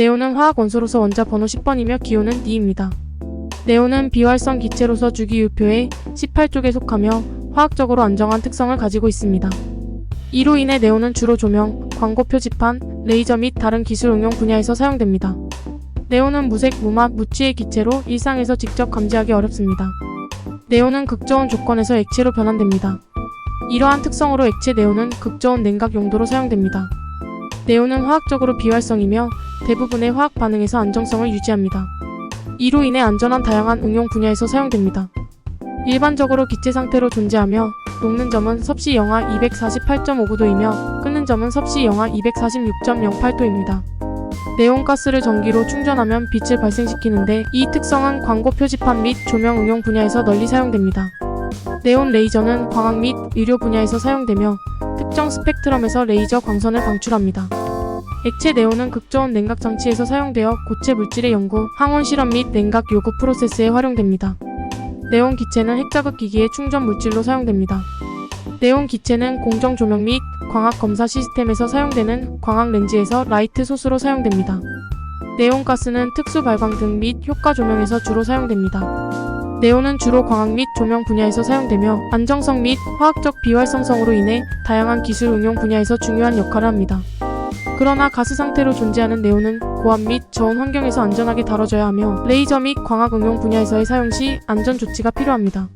네온은 화학 원소로서 원자 번호 10번이며 기호는 D입니다. 네온은 비활성 기체로서 주기율표의 18쪽에 속하며 화학적으로 안정한 특성을 가지고 있습니다. 이로 인해 네온은 주로 조명, 광고 표지판, 레이저 및 다른 기술 응용 분야에서 사용됩니다. 네온은 무색, 무맛, 무취의 기체로 일상에서 직접 감지하기 어렵습니다. 네온은 극저온 조건에서 액체로 변환됩니다. 이러한 특성으로 액체 네온은 극저온 냉각 용도로 사용됩니다. 네온은 화학적으로 비활성이며 대부분의 화학 반응에서 안정성을 유지합니다. 이로 인해 안전한 다양한 응용 분야에서 사용됩니다. 일반적으로 기체 상태로 존재하며 녹는 점은 섭씨 영하 248.59도이며 끓는 점은 섭씨 영하 246.08도입니다. 네온가스를 전기로 충전하면 빛을 발생시키는데 이 특성은 광고 표지판 및 조명 응용 분야에서 널리 사용됩니다. 네온 레이저는 광학 및 의료 분야에서 사용되며 특정 스펙트럼에서 레이저 광선을 방출합니다. 액체 네온은 극저온 냉각 장치에서 사용되어 고체 물질의 연구, 항원 실험 및 냉각 요구 프로세스에 활용됩니다. 네온 기체는 핵자극 기기의 충전 물질로 사용됩니다. 네온 기체는 공정 조명 및 광학 검사 시스템에서 사용되는 광학 렌즈에서 라이트 소스로 사용됩니다. 네온 가스는 특수 발광 등 및 효과 조명에서 주로 사용됩니다. 네온은 주로 광학 및 조명 분야에서 사용되며 안정성 및 화학적 비활성성으로 인해 다양한 기술 응용 분야에서 중요한 역할을 합니다. 그러나 가스 상태로 존재하는 네온은 고압 및 저온 환경에서 안전하게 다뤄져야 하며 레이저 및 광학 응용 분야에서의 사용 시 안전 조치가 필요합니다.